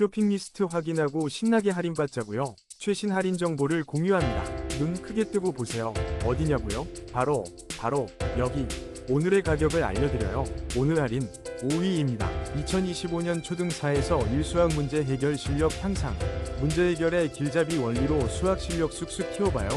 쇼핑 리스트 확인하고 신나게 할인받자고요. 최신 할인 정보를 공유합니다. 눈 크게 뜨고 보세요. 어디냐고요? 바로 바로 여기. 오늘의 가격을 알려드려요. 오늘 할인 5위입니다. 2025년 초등4에서 1수학 문제 해결 실력 향상. 문제 해결의 길잡이 원리로 수학 실력 쑥쑥 키워봐요.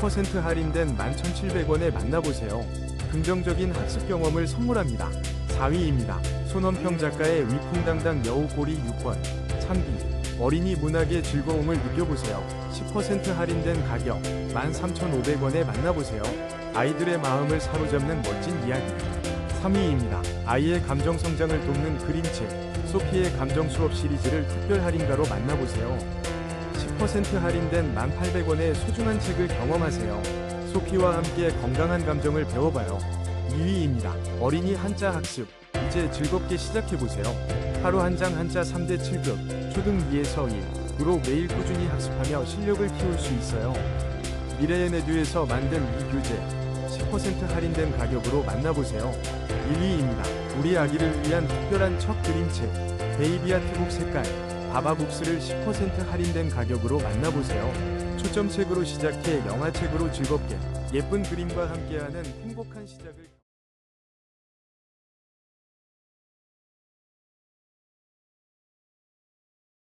10% 할인된 11,700원에 만나보세요. 긍정적인 학습 경험을 선물합니다. 4위입니다. 손원평 작가의 위풍당당 여우고리 6권. 참기. 어린이 문학의 즐거움을 느껴보세요. 10% 할인된 가격 13,500원에 만나보세요. 아이들의 마음을 사로잡는 멋진 이야기. 3위입니다. 아이의 감정 성장을 돕는 그림책 소피의 감정 수업 시리즈를 특별 할인가로 만나보세요. 10% 할인된 1,800원의 소중한 책을 경험하세요. 소피와 함께 건강한 감정을 배워봐요. 2위입니다. 어린이 한자 학습. 이제 즐겁게 시작해보세요. 하루 한 장 한자 3대 7급, 초등 2에서 1, 으로 매일 꾸준히 학습하며 실력을 키울 수 있어요. 미래의 내듀에서 만든 이 교재, 10% 할인된 가격으로 만나보세요. 1위입니다. 우리 아기를 위한 특별한 첫 그림책, 베이비아트북 색깔, 바바북스를 10% 할인된 가격으로 만나보세요. 초점책으로 시작해 영화책으로 즐겁게 예쁜 그림과 함께하는 행복한 시작을